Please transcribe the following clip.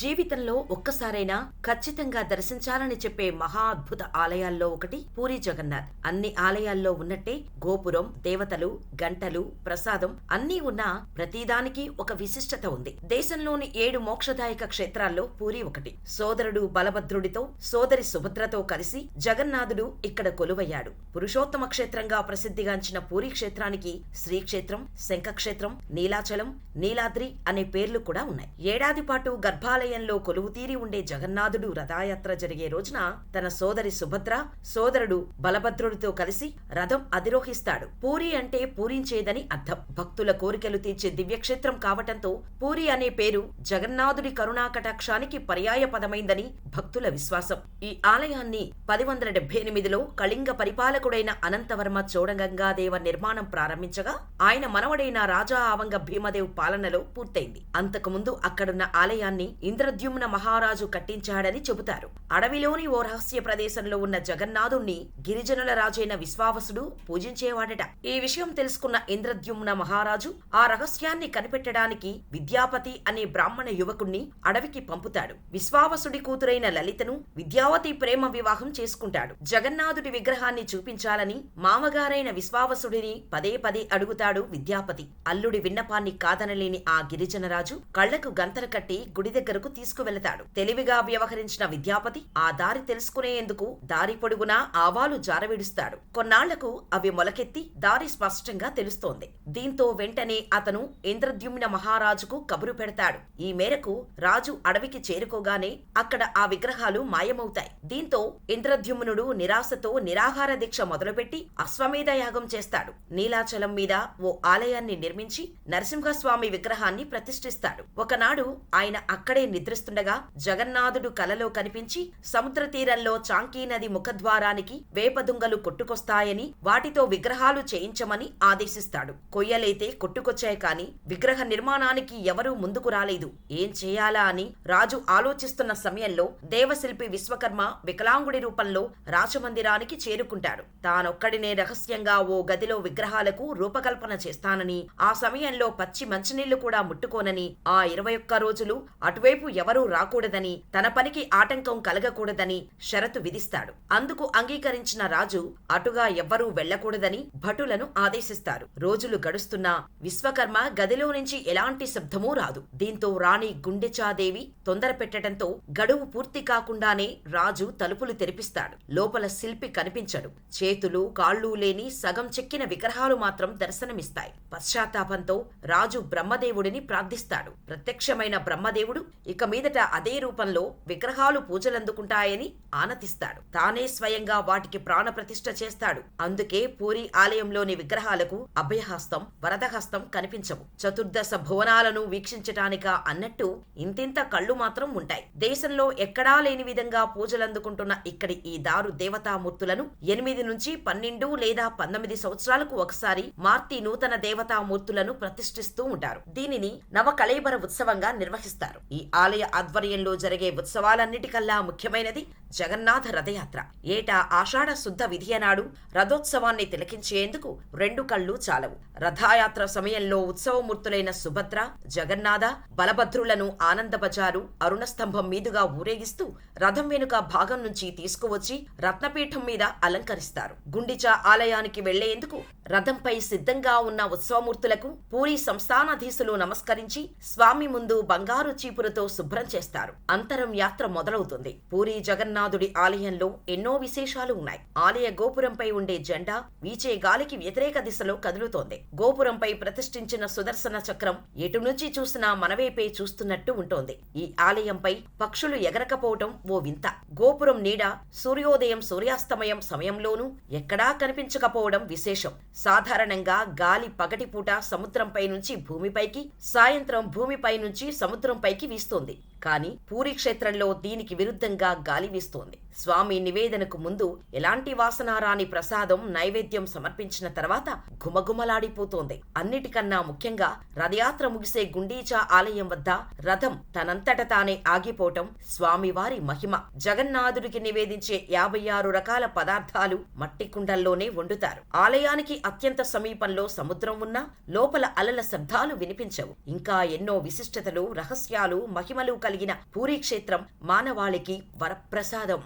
జీవితంలో ఒక్కసారైనా ఖచ్చితంగా దర్శించాలని చెప్పే మహా అద్భుత ఆలయాల్లో ఒకటి పూరి జగన్నాథ్. అన్ని ఆలయాల్లో ఉన్నట్టే గోపురం దేవతలు గంటలు ప్రసాదం అన్నీ ఉన్నా ప్రతిదానికి ఒక విశిష్టత ఉంది. దేశంలోని ఏడు మోక్షదాయక క్షేత్రాల్లో పూరి ఒకటి. సోదరుడు బలభద్రుడితో సోదరి సుభద్రతో కలిసి జగన్నాథుడు ఇక్కడ కొలువయ్యాడు. పురుషోత్తమ క్షేత్రంగా ప్రసిద్ధిగాంచిన పూరి క్షేత్రానికి శ్రీక్షేత్రం శంఖక్షేత్రం నీలాచలం నీలాద్రి అనే పేర్లు కూడా ఉన్నాయి. ఏడాది పాటు గర్భాలయంలో కొలువుతీరి ఉండే జగన్నాథుడు రథయాత్ర జరిగే రోజున తన సోదరి సుభద్ర సోదరుడు బలభద్రుడితో కలిసి రథం అధిరోహిస్తాడు. పూరి అంటే పూరించేదని అర్థం. భక్తుల కోరికలు తీర్చే దివ్యక్షేత్రం కావటంతో పూరి అనే పేరు జగన్నాథుడి కరుణాకటాక్షానికి పర్యాయ పదమైందని భక్తుల విశ్వాసం. ఈ ఆలయాన్ని పది వందల డెబ్బై ఎనిమిదిలో కళింగ పరిపాలకుడైన అనంతవర్మ చోడగంగాదేవ నిర్మాణం ప్రారంభించగా ఆయన మనవడైన రాజా ఆవంగ భీమదేవ్ పాలనలో పూర్తయింది. అంతకుముందు అక్కడున్న ఆలయాన్ని ఇంద్రద్యుమ్న మహారాజు కట్టించాడని చెబుతారు. అడవిలోని ఓ రహస్య ప్రదేశంలో ఉన్న జగన్నాథుణ్ణి గిరిజనుల రాజైన విశ్వావసుడు పూజించేవాడట. ఈ విషయం తెలుసుకున్న ఇంద్రద్యుమ్న మహారాజు ఆ రహస్యాన్ని కనిపెట్టడానికి విద్యాపతి అనే బ్రాహ్మణ యువకుణ్ణి అడవికి పంపుతాడు. విశ్వావసుడి కూతురైన లలితను విద్యావతి ప్రేమ వివాహం చేసుకుంటాడు. జగన్నాథుడి విగ్రహాన్ని చూపించాలని మామగారైన విశ్వావసుడిని పదే పదే అడుగుతాడు. విద్యాపతి. అల్లుడి విన్నపాన్ని కాదనలేని ఆ గిరిజనరాజు కళ్ళకు గంతలు కట్టి గుడి దగ్గరకు తీసుకువెళతాడు. తెలివిగా వ్యవహరించిన విద్యాపతి ఆ దారి తెలుసుకునేందుకు దారి పొడుగునా ఆవాలు జారవిడుస్తాడు. కొన్నాళ్ళకు అవి మొలకెత్తి దారి స్పష్టంగా తెలుస్తోంది. దీంతో వెంటనే అతను ఇంద్రద్యుమ్న మహారాజుకు కబురు పెడతాడు. ఈ మేరకు రాజు అడవికి చేరుకోగానే అక్కడ ఆ విగ్రహాలు మాయమవుతాయి. దీంతో ఇంద్రద్యుమ్నుడు నిరాశతో నిరాహార దీక్ష మొదలుపెట్టి అశ్వమేధ యాగం చేస్తాడు. నీలాచలం మీద ఓ ఆలయాన్ని నిర్మించి నరసింహస్వామి విగ్రహాన్ని ప్రతిష్ఠిస్తాడు. ఒకనాడు ఆయన అక్కడే నిద్రిస్తుండగా జగన్నాథుడు కలలో కనిపించి సముద్ర తీరంలో చాంకీ నది ముఖద్వారానికి వేపదుంగలు కొట్టుకొస్తాయని వాటితో విగ్రహాలు చేయించమని ఆదేశిస్తాడు. కొయ్యలైతే కొట్టుకొచ్చాయి కాని విగ్రహ నిర్మాణానికి ఎవరూ ముందుకు రాలేదు. ఏం చేయాలా అని రాజు ఆలోచిస్తున్న సమయంలో దేవశిల్పి విశ్వకర్మ వికలాంగుడి రూపంలో రాజమందిరానికి చేరుకుంటాడు. తానొక్కడినే రహస్యంగా ఓ గదిలో విగ్రహాలకు రూపకల్పన చేస్తానని ఆ సమయంలో పచ్చి మంచినీళ్ళు కూడా ముట్టుకోనని ఆ ఇరవై ఒక్క రోజులు అటువైపు ఎవరూ రాకూడదని తన పనికి ఆటంకం కలగకూడదని షరతు విధిస్తాడు. అందుకు అంగీకరించిన రాజు అటుగా ఎవ్వరూ వెళ్ళకూడదని భటులను ఆదేశిస్తారు. రోజులు గడుస్తున్నా విశ్వకర్మ గదిలో నుంచి ఎలాంటి శబ్దమూ రాదు. దీంతో రాణి గుండెచాదేవి తొందర పెట్టడంతో గడువు పూర్తి కాకుండానే రాజు తలుపులు తెరిపిస్తాడు. లోపల శిల్పి కనిపించడు. చేతులు కాళ్ళు లేని సగం చెక్కిన విగ్రహాలు మాత్రం దర్శనం దర్శనమిస్తాయి పశ్చాత్తాపంతో రాజు బ్రహ్మదేవుడిని ప్రార్థిస్తాడు. ప్రత్యక్షమైన బ్రహ్మదేవుడు ఇక మీదట అదే రూపంలో విగ్రహాలు పూజలందుకుంటాయని ఆనతిస్తాడు. తానే స్వయంగా వాటికి ప్రాణప్రతిష్ఠ చేస్తాడు. అందుకే పూరి ఆలయంలోని విగ్రహాలకు అభయహస్తం వరదహస్తం కనిపించవు. చతుర్దశ భువనాలను వీక్షించటానిక అన్నట్టు ఇంతింత కళ్ళు మాత్రం ఉంటాయి. దేశంలో ఎక్కడా లేని విధంగా పూజలందుకుంటున్న ఇక్కడి ఈ దారు దేవతామూర్తులను ఎనిమిది నుంచి పన్నెండు లేదా పంతొమ్మిది సంవత్సరాలకు ఒకసారి మార్తి నూతన దేవతామూర్తులను ప్రతిష్ఠిస్తూ ఉంటారు. దీనిని నవకళేబర ఉత్సవంగా నిర్వహిస్తారు. ఈ ఆలయ ఆధ్వర్యంలో జరిగే ఉత్సవాలన్నిటికల్లా ముఖ్యమైనది జగన్నాథ రథయాత్ర. ఏటా ఆషాఢ శుద్ధ విధియనాడు రథోత్సవాన్ని తిలకించేందుకు రెండు కళ్ళు చాలవు. రథయాత్ర సమయంలో ఉత్సవమూర్తులైన సుభద్ర జగన్నాథ బలభద్రులను ఆనందబజారు అరుణస్తంభం మీదుగా ఊరేగిస్తూ రథం వెనుక భాగం నుంచి తీసుకువచ్చి రత్నపీఠం మీద అలంకరిస్తారు. గుండిచా ఆలయానికి వెళ్ళేందుకు రథంపై సిద్ధంగా ఉన్న ఉత్సవమూర్తులకు పూరి సంస్థానాధీశులు నమస్కరించి స్వామి ముందు బంగారు చీపురతో శుభ్రం చేస్తారు. అంతరం యాత్ర మొదలవుతుంది. పూరి జగన్నాథ జగన్నాథుడి ఆలయంలో ఎన్నో విశేషాలు ఉన్నాయి. ఆలయ గోపురంపై ఉండే జెండా వీచే గాలికి వ్యతిరేక దిశలో కదులుతోంది. గోపురంపై ప్రతిష్ఠించిన సుదర్శన చక్రం ఎటు నుంచి చూసినా మనవైపే చూస్తున్నట్టు ఉంటోంది. ఈ ఆలయంపై పక్షులు ఎగరకపోవటం ఓ వింత. గోపురం నీడ సూర్యోదయం సూర్యాస్తమయం సమయంలోనూ ఎక్కడా కనిపించకపోవడం విశేషం. సాధారణంగా గాలి పగటిపూట సముద్రంపై నుంచి భూమిపైకి సాయంత్రం భూమిపై నుంచి సముద్రంపైకి వీస్తోంది. కానీ పూరి క్షేత్రంలో దీనికి విరుద్ధంగా గాలి వీస్తోంది. స్వామి నివేదనకు ముందు ఎలాంటి వాసనారాని ప్రసాదం నైవేద్యం సమర్పించిన తర్వాత ఘుమఘుమలాడిపోతోంది. అన్నిటికన్నా ముఖ్యంగా రథయాత్ర ముగిసే గుండీచా ఆలయం వద్ద రథం తనంతట తానే ఆగిపోవటం స్వామివారి మహిమ. జగన్నాథుడికి నివేదించే యాభై ఆరు రకాల పదార్థాలు మట్టి కుండల్లోనే వండుతారు. ఆలయానికి అత్యంత సమీపంలో సముద్రం ఉన్నా లోపల అలల శబ్దాలు వినిపించవు. ఇంకా ఎన్నో విశిష్టతలు రహస్యాలు మహిమలు కలిగిన పూరీ క్షేత్రం మానవాళికి వరప్రసాదం.